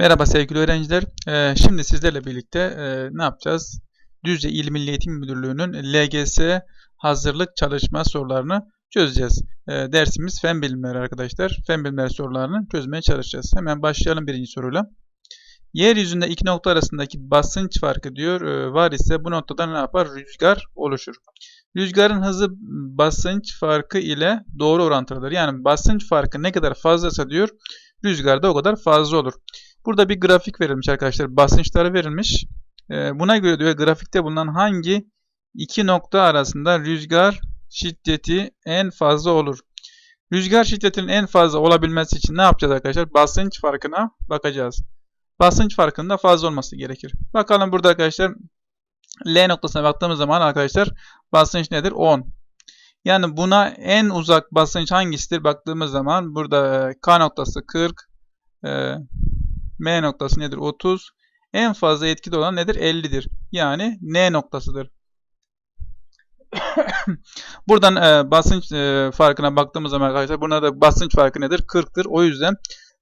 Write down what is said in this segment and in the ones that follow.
Merhaba sevgili öğrenciler. Ee, şimdi sizlerle birlikte e, ne yapacağız? Düzce İl Milli Eğitim Müdürlüğü'nün LGS hazırlık çalışma sorularını çözeceğiz. Ee, dersimiz fen bilimleri arkadaşlar. Fen bilimleri sorularını çözmeye çalışacağız. Hemen başlayalım birinci soruyla. Yeryüzünde iki nokta arasındaki basınç farkı diyor e, var ise bu noktada ne yapar? Rüzgar oluşur. Rüzgarın hızı basınç farkı ile doğru orantılıdır. Yani basınç farkı ne kadar fazlasa diyor rüzgar da o kadar fazla olur. Burada bir grafik verilmiş arkadaşlar. Basınçları verilmiş. Ee, buna göre diyor grafikte bulunan hangi iki nokta arasında rüzgar şiddeti en fazla olur? Rüzgar şiddetinin en fazla olabilmesi için ne yapacağız arkadaşlar? Basınç farkına bakacağız. Basınç farkında fazla olması gerekir. Bakalım burada arkadaşlar L noktasına baktığımız zaman arkadaşlar basınç nedir? 10. Yani buna en uzak basınç hangisidir? Baktığımız zaman burada K noktası 40, M noktası nedir? 30. En fazla etkili olan nedir? 50'dir. Yani N noktasıdır. Buradan e, basınç e, farkına baktığımız zaman arkadaşlar buna da basınç farkı nedir? 40'tır. O yüzden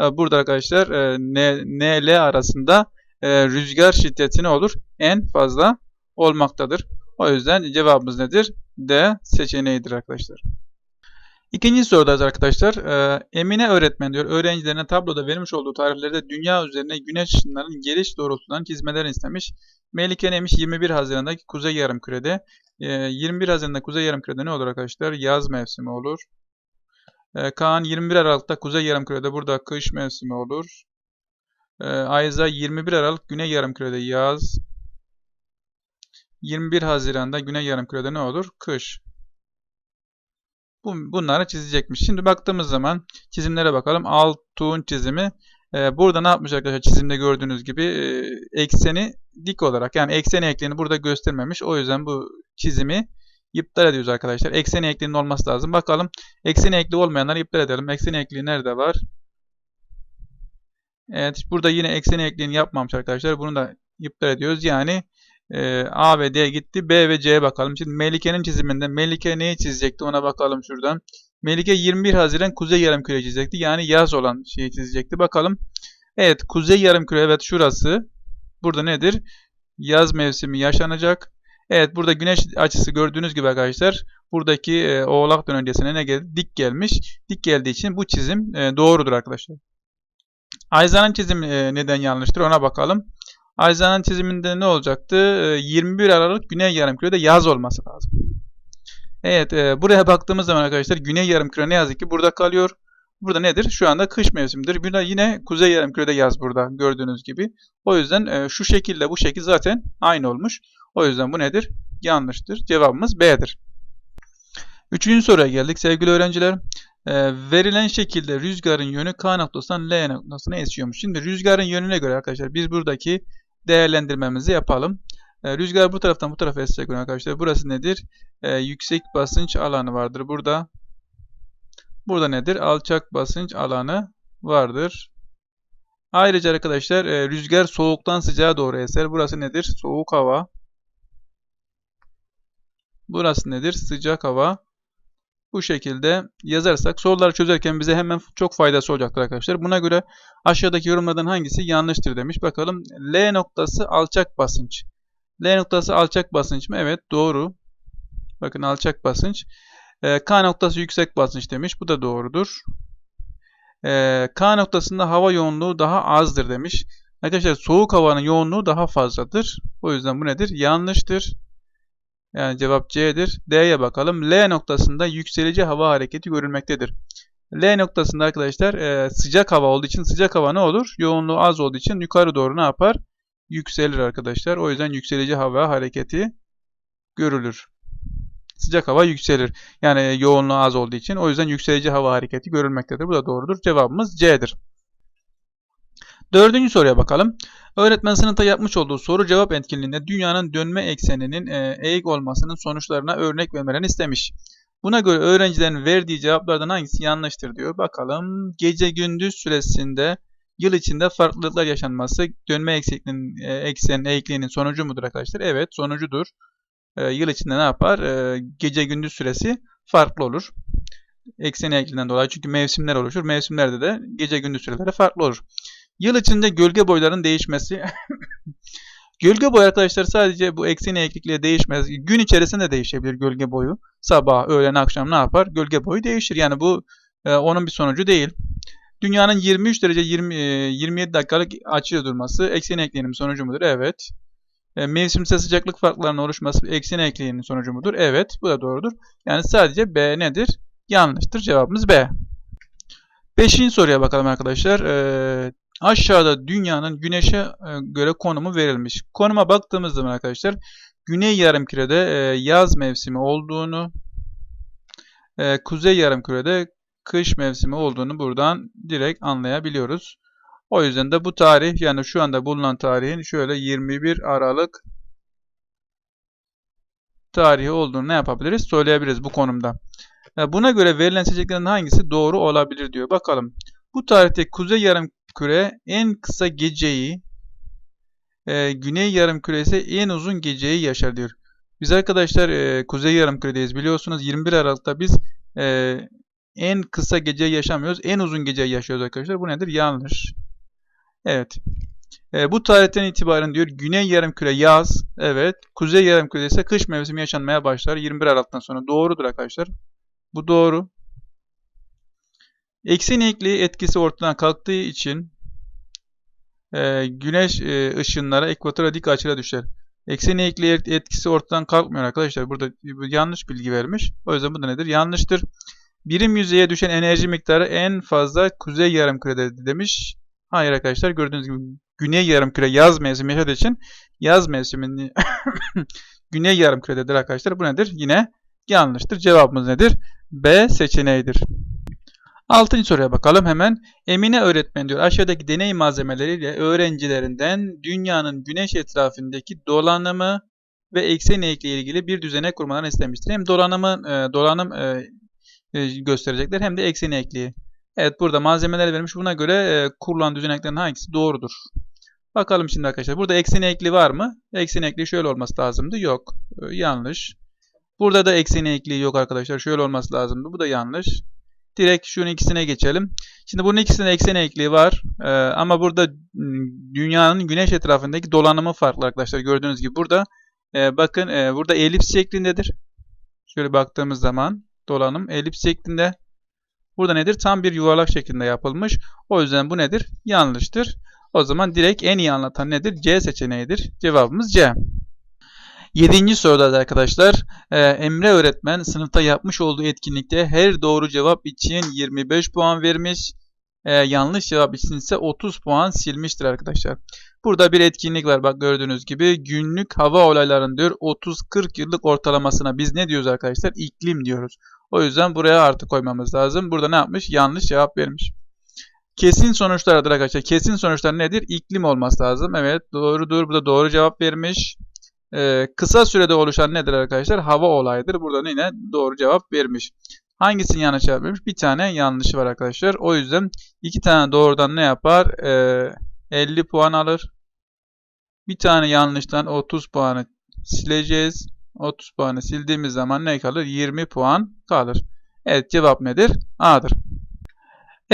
e, burada arkadaşlar e, N, N, L arasında e, rüzgar şiddeti ne olur? En fazla olmaktadır. O yüzden cevabımız nedir? D seçeneğidir arkadaşlar. İkinci sorudayız arkadaşlar. Ee, Emine öğretmen diyor. Öğrencilerine tabloda vermiş olduğu tariflerde dünya üzerine güneş ışınlarının geliş doğrultusundan çizmelerini istemiş. Melike neymiş? 21 Haziran'daki Kuzey Yarımküre'de. Ee, 21 Haziran'da Kuzey Yarımküre'de ne olur arkadaşlar? Yaz mevsimi olur. Ee, Kaan 21 Aralık'ta Kuzey Yarımküre'de burada kış mevsimi olur. Ee, Ayza 21 Aralık Güney Yarımküre'de yaz. 21 Haziran'da Güney Yarımküre'de ne olur? Kış bunları çizecekmiş. Şimdi baktığımız zaman çizimlere bakalım. Altun çizimi. Ee, burada ne yapmış arkadaşlar? Çizimde gördüğünüz gibi e, ekseni dik olarak yani ekseni eklerini burada göstermemiş. O yüzden bu çizimi iptal ediyoruz arkadaşlar. Ekseni ekliğinin olması lazım. Bakalım ekseni ekli olmayanları iptal edelim. Ekseni ekliği nerede var? Evet burada yine ekseni ekliğini yapmamış arkadaşlar. Bunu da iptal ediyoruz. Yani e, A ve D gitti. B ve C'ye bakalım. Şimdi Melike'nin çiziminde Melike neyi çizecekti ona bakalım şuradan. Melike 21 Haziran Kuzey Yarımküre çizecekti. Yani yaz olan şeyi çizecekti. Bakalım. Evet Kuzey Yarımküre evet şurası. Burada nedir? Yaz mevsimi yaşanacak. Evet burada güneş açısı gördüğünüz gibi arkadaşlar buradaki e, oğlak dönencesine ne geldi? Dik gelmiş. Dik geldiği için bu çizim e, doğrudur arkadaşlar. Ayza'nın çizimi e, neden yanlıştır ona bakalım. Ayza'nın çiziminde ne olacaktı? 21 ee, Aralık Güney Yarımküre'de yaz olması lazım. Evet e, buraya baktığımız zaman arkadaşlar Güney Yarımküre ne yazık ki burada kalıyor. Burada nedir? Şu anda kış mevsimidir. Burada yine Kuzey Yarımküre'de yaz burada gördüğünüz gibi. O yüzden e, şu şekilde bu şekil zaten aynı olmuş. O yüzden bu nedir? Yanlıştır. Cevabımız B'dir. Üçüncü soruya geldik sevgili öğrenciler. E, verilen şekilde rüzgarın yönü K noktasından L noktasına esiyormuş. Şimdi rüzgarın yönüne göre arkadaşlar biz buradaki değerlendirmemizi yapalım. E, rüzgar bu taraftan bu tarafa esecek arkadaşlar. Burası nedir? E, yüksek basınç alanı vardır. Burada burada nedir? Alçak basınç alanı vardır. Ayrıca arkadaşlar e, rüzgar soğuktan sıcağa doğru eser. Burası nedir? Soğuk hava. Burası nedir? Sıcak hava. Bu şekilde yazarsak soruları çözerken bize hemen çok faydası olacaktır arkadaşlar. Buna göre aşağıdaki yorumlardan hangisi yanlıştır demiş. Bakalım L noktası alçak basınç. L noktası alçak basınç mı? Evet doğru. Bakın alçak basınç. Ee, K noktası yüksek basınç demiş. Bu da doğrudur. Ee, K noktasında hava yoğunluğu daha azdır demiş. Arkadaşlar soğuk havanın yoğunluğu daha fazladır. O yüzden bu nedir? Yanlıştır. Yani cevap C'dir. D'ye bakalım. L noktasında yükselici hava hareketi görülmektedir. L noktasında arkadaşlar e, sıcak hava olduğu için sıcak hava ne olur? Yoğunluğu az olduğu için yukarı doğru ne yapar? Yükselir arkadaşlar. O yüzden yükselici hava hareketi görülür. Sıcak hava yükselir. Yani yoğunluğu az olduğu için. O yüzden yükselici hava hareketi görülmektedir. Bu da doğrudur. Cevabımız C'dir. Dördüncü soruya bakalım. Öğretmen sınıfta yapmış olduğu soru cevap etkinliğinde dünyanın dönme ekseninin e, eğik olmasının sonuçlarına örnek vermelerini istemiş. Buna göre öğrencilerin verdiği cevaplardan hangisi yanlıştır diyor. Bakalım gece gündüz süresinde yıl içinde farklılıklar yaşanması dönme ekseninin, eksenin eğikliğinin sonucu mudur arkadaşlar? Evet sonucudur. E, yıl içinde ne yapar? E, gece gündüz süresi farklı olur. Eksen eğikliğinden dolayı çünkü mevsimler oluşur. Mevsimlerde de gece gündüz süreleri farklı olur. Yıl içinde gölge boylarının değişmesi. gölge boyu arkadaşlar sadece bu eksen eğiklikle değişmez. Gün içerisinde değişebilir gölge boyu. Sabah, öğlen, akşam ne yapar? Gölge boyu değişir. Yani bu e, onun bir sonucu değil. Dünyanın 23 derece 20, e, 27 dakikalık açıyla durması eksen eğikliğinin sonucu mudur? Evet. E, mevsimsel sıcaklık farklarının oluşması eksen eğikliğinin sonucu mudur? Evet. Bu da doğrudur. Yani sadece B nedir? Yanlıştır. Cevabımız B. Beşinci soruya bakalım arkadaşlar. Ee, aşağıda dünyanın güneşe e, göre konumu verilmiş. Konuma baktığımız zaman arkadaşlar güney yarımkürede e, yaz mevsimi olduğunu, e, kuzey yarımkürede kış mevsimi olduğunu buradan direkt anlayabiliyoruz. O yüzden de bu tarih yani şu anda bulunan tarihin şöyle 21 Aralık tarihi olduğunu ne yapabiliriz? Söyleyebiliriz bu konumda. Buna göre verilen seçeneklerin hangisi doğru olabilir diyor. Bakalım. Bu tarihte kuzey yarımküre en kısa geceyi, e, güney yarımküre ise en uzun geceyi yaşar diyor. Biz arkadaşlar e, kuzey yarımküredeyiz. Biliyorsunuz 21 Aralık'ta biz e, en kısa geceyi yaşamıyoruz. En uzun geceyi yaşıyoruz arkadaşlar. Bu nedir? Yanlış. Evet. E, bu tarihten itibaren diyor güney yarımküre yaz. Evet. Kuzey yarımküre ise kış mevsimi yaşanmaya başlar. 21 Aralık'tan sonra. Doğrudur arkadaşlar. Bu doğru. Eksen eğikliği etkisi ortadan kalktığı için e, güneş e, ışınları ekvatora dik açıyla düşer. Eksen eğikliği etkisi ortadan kalkmıyor arkadaşlar. Burada yanlış bilgi vermiş. O yüzden bu da nedir? Yanlıştır. Birim yüzeye düşen enerji miktarı en fazla kuzey yarımkürede demiş. Hayır arkadaşlar gördüğünüz gibi güney yarımküre yaz mevsimi yaşadığı için yaz mevsimini güney yarımkürededir arkadaşlar. Bu nedir? Yine yanlıştır. Cevabımız nedir? B seçeneğidir. Altıncı soruya bakalım hemen. Emine öğretmen diyor aşağıdaki deney malzemeleriyle öğrencilerinden dünyanın güneş etrafındaki dolanımı ve eksen eğikliği ilgili bir düzene kurmalarını istemiştir. Hem dolanımı e, dolanım e, e, gösterecekler hem de eksen eğikliği. Evet burada malzemeler vermiş. Buna göre e, kurulan düzeneklerin hangisi doğrudur? Bakalım şimdi arkadaşlar. Burada eksen eğikliği var mı? Eksen eğikliği şöyle olması lazımdı. Yok. E, yanlış. Burada da eksen eğikliği yok arkadaşlar. Şöyle olması lazımdı. Bu da yanlış. Direkt şunun ikisine geçelim. Şimdi bunun ikisinde eksen eğikliği var. Ee, ama burada dünyanın güneş etrafındaki dolanımı farklı arkadaşlar. Gördüğünüz gibi burada e, bakın e, burada elips şeklindedir. Şöyle baktığımız zaman dolanım elips şeklinde. Burada nedir? Tam bir yuvarlak şeklinde yapılmış. O yüzden bu nedir? Yanlıştır. O zaman direkt en iyi anlatan nedir? C seçeneğidir. Cevabımız C. Yedinci soruda da arkadaşlar e, Emre öğretmen sınıfta yapmış olduğu etkinlikte her doğru cevap için 25 puan vermiş. E, yanlış cevap için ise 30 puan silmiştir arkadaşlar. Burada bir etkinlik var bak gördüğünüz gibi günlük hava olaylarının diyor 30-40 yıllık ortalamasına biz ne diyoruz arkadaşlar? İklim diyoruz. O yüzden buraya artı koymamız lazım. Burada ne yapmış? Yanlış cevap vermiş. Kesin sonuçlardır arkadaşlar. Kesin sonuçlar nedir? İklim olması lazım. Evet doğrudur. Bu da doğru cevap vermiş. Ee, kısa sürede oluşan nedir arkadaşlar? Hava olayıdır. Burada yine doğru cevap vermiş. Hangisini yanlış cevap vermiş? Bir tane yanlışı var arkadaşlar. O yüzden iki tane doğrudan ne yapar? Ee, 50 puan alır. Bir tane yanlıştan 30 puanı sileceğiz. 30 puanı sildiğimiz zaman ne kalır? 20 puan kalır. Evet cevap nedir? A'dır.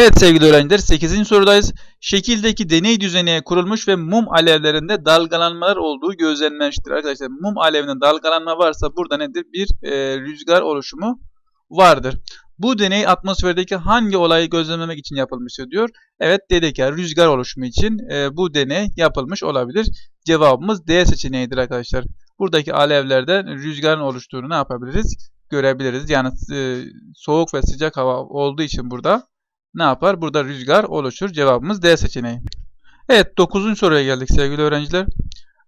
Evet sevgili öğrenciler 8. sorudayız. Şekildeki deney düzeneye kurulmuş ve mum alevlerinde dalgalanmalar olduğu gözlenmiştir. Arkadaşlar mum alevinde dalgalanma varsa burada nedir? Bir e, rüzgar oluşumu vardır. Bu deney atmosferdeki hangi olayı gözlemlemek için yapılmıştır diyor. Evet dedik ya rüzgar oluşumu için e, bu deney yapılmış olabilir. Cevabımız D seçeneğidir arkadaşlar. Buradaki alevlerden rüzgarın oluştuğunu ne yapabiliriz? Görebiliriz. Yani e, soğuk ve sıcak hava olduğu için burada ne yapar? Burada rüzgar oluşur. Cevabımız D seçeneği. Evet 9. soruya geldik sevgili öğrenciler.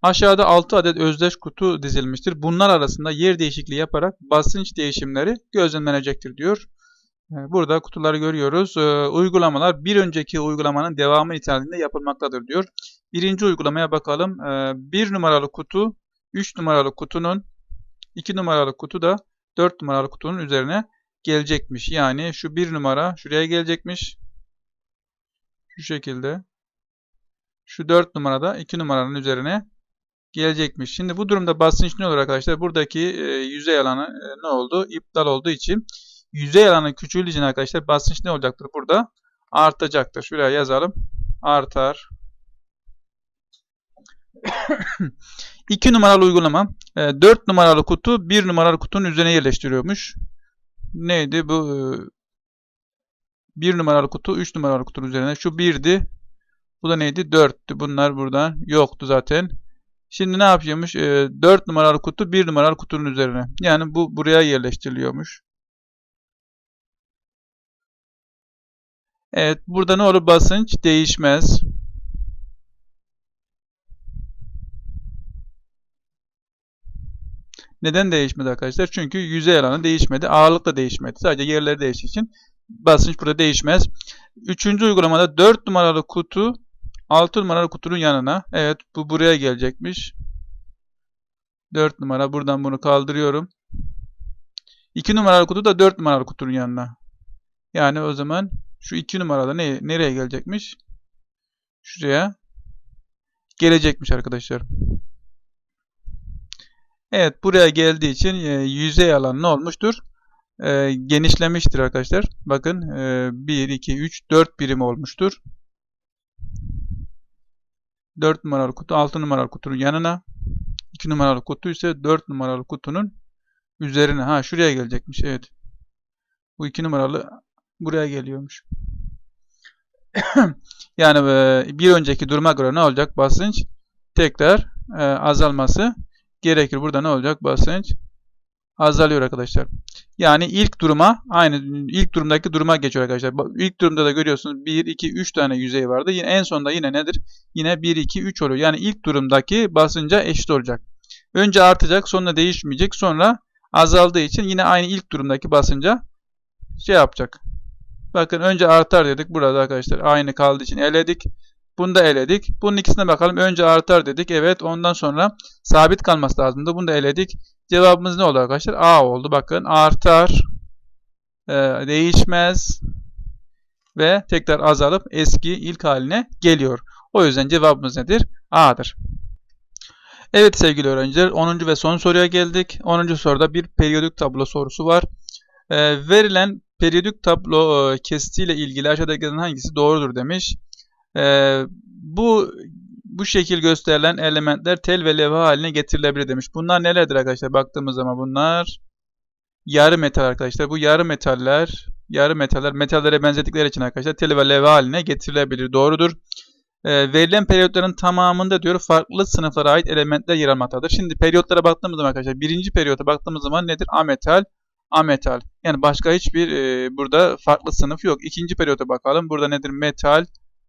Aşağıda 6 adet özdeş kutu dizilmiştir. Bunlar arasında yer değişikliği yaparak basınç değişimleri gözlemlenecektir diyor. Ee, burada kutuları görüyoruz. Ee, uygulamalar bir önceki uygulamanın devamı niteliğinde yapılmaktadır diyor. Birinci uygulamaya bakalım. 1 ee, numaralı kutu 3 numaralı kutunun 2 numaralı kutu da 4 numaralı kutunun üzerine gelecekmiş. Yani şu bir numara şuraya gelecekmiş. Şu şekilde. Şu 4 numarada 2 numaranın üzerine gelecekmiş. Şimdi bu durumda basınç ne olur arkadaşlar? Buradaki e, yüzey alanı e, ne oldu? İptal olduğu için yüzey alanı küçüldüğü için arkadaşlar basınç ne olacaktır? Burada artacaktır. Şuraya yazalım. artar. 2 numaralı uygulama 4 numaralı kutu 1 numaralı kutunun üzerine yerleştiriyormuş. Neydi bu? 1 numaralı kutu 3 numaralı kutunun üzerine. Şu 1'di. Bu da neydi? 4'tü. Bunlar buradan yoktu zaten. Şimdi ne yapıyormuş? 4 numaralı kutu 1 numaralı kutunun üzerine. Yani bu buraya yerleştiriliyormuş. Evet. Burada ne olur? Basınç değişmez. Neden değişmedi arkadaşlar? Çünkü yüzey alanı değişmedi. Ağırlık da değişmedi. Sadece yerleri değiştiği için basınç burada değişmez. Üçüncü uygulamada 4 numaralı kutu 6 numaralı kutunun yanına. Evet bu buraya gelecekmiş. 4 numara. Buradan bunu kaldırıyorum. 2 numaralı kutu da 4 numaralı kutunun yanına. Yani o zaman şu 2 numarada ne, nereye gelecekmiş? Şuraya gelecekmiş arkadaşlar. Evet buraya geldiği için e, yüzey alanı ne olmuştur? E, genişlemiştir arkadaşlar. Bakın e, 1, 2, 3, 4 birim olmuştur. 4 numaralı kutu 6 numaralı kutunun yanına 2 numaralı kutu ise 4 numaralı kutunun üzerine. Ha şuraya gelecekmiş. Evet. Bu 2 numaralı buraya geliyormuş. yani e, bir önceki duruma göre ne olacak? Basınç tekrar e, azalması gerekir. Burada ne olacak? Basınç azalıyor arkadaşlar. Yani ilk duruma aynı ilk durumdaki duruma geçiyor arkadaşlar. İlk durumda da görüyorsunuz 1 2 3 tane yüzey vardı. Yine en sonunda yine nedir? Yine 1 2 3 oluyor. Yani ilk durumdaki basınca eşit olacak. Önce artacak, sonra değişmeyecek. Sonra azaldığı için yine aynı ilk durumdaki basınca şey yapacak. Bakın önce artar dedik. Burada arkadaşlar aynı kaldığı için eledik. Bunu da eledik. Bunun ikisine bakalım. Önce artar dedik. Evet. Ondan sonra sabit kalması lazımdı. Bunu da eledik. Cevabımız ne oldu arkadaşlar? A oldu. Bakın artar. E, değişmez. Ve tekrar azalıp eski ilk haline geliyor. O yüzden cevabımız nedir? A'dır. Evet sevgili öğrenciler 10. ve son soruya geldik. 10. soruda bir periyodik tablo sorusu var. E, verilen periyodik tablo e, kesitiyle ilgili aşağıdakilerden hangisi doğrudur demiş. E, bu bu şekil gösterilen elementler tel ve levha haline getirilebilir demiş. Bunlar nelerdir arkadaşlar? Baktığımız zaman bunlar yarı metal arkadaşlar. Bu yarı metaller, yarı metaller metallere benzedikleri için arkadaşlar tel ve levha haline getirilebilir. Doğrudur. E, verilen periyotların tamamında diyor farklı sınıflara ait elementler yer almaktadır. Şimdi periyotlara baktığımız zaman arkadaşlar birinci periyota baktığımız zaman nedir? Ametal, ametal. Yani başka hiçbir e, burada farklı sınıf yok. İkinci periyota bakalım. Burada nedir? Metal,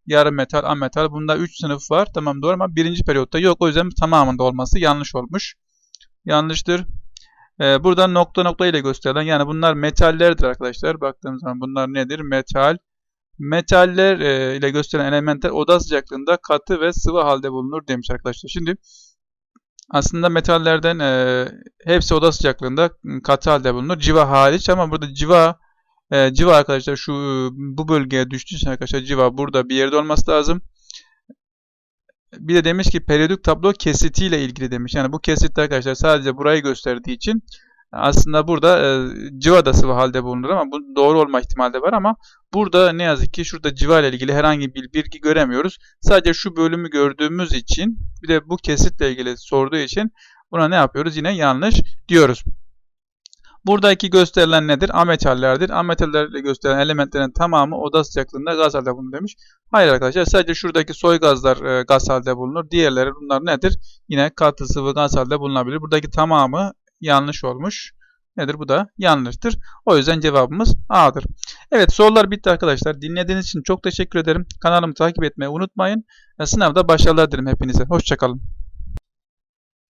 yarı metal, ametal. Bunda 3 sınıf var. Tamam doğru ama birinci periyotta yok. O yüzden tamamında olması yanlış olmuş. Yanlıştır. Ee, buradan nokta nokta ile gösterilen yani bunlar metallerdir arkadaşlar. Baktığımız zaman bunlar nedir? Metal. Metaller e, ile gösterilen elementler oda sıcaklığında katı ve sıvı halde bulunur demiş arkadaşlar. Şimdi aslında metallerden e, hepsi oda sıcaklığında katı halde bulunur. Civa hariç ama burada civa e, civa arkadaşlar şu bu bölgeye düştüğü için arkadaşlar civa burada bir yerde olması lazım. Bir de demiş ki periyodik tablo kesitiyle ilgili demiş. Yani bu kesit arkadaşlar sadece burayı gösterdiği için aslında burada e, civa da sıvı halde bulunur ama bu doğru olma ihtimali de var ama burada ne yazık ki şurada civa ile ilgili herhangi bir bilgi göremiyoruz. Sadece şu bölümü gördüğümüz için bir de bu kesitle ilgili sorduğu için buna ne yapıyoruz? Yine yanlış diyoruz. Buradaki gösterilen nedir? Ametallerdir. Ametallerle gösterilen elementlerin tamamı oda sıcaklığında gaz halde bulunur demiş. Hayır arkadaşlar sadece şuradaki soy gazlar e, gaz halde bulunur. Diğerleri bunlar nedir? Yine katı sıvı gaz halde bulunabilir. Buradaki tamamı yanlış olmuş. Nedir? Bu da yanlıştır. O yüzden cevabımız A'dır. Evet sorular bitti arkadaşlar. Dinlediğiniz için çok teşekkür ederim. Kanalımı takip etmeyi unutmayın. Sınavda başarılar dilerim hepinize. Hoşçakalın.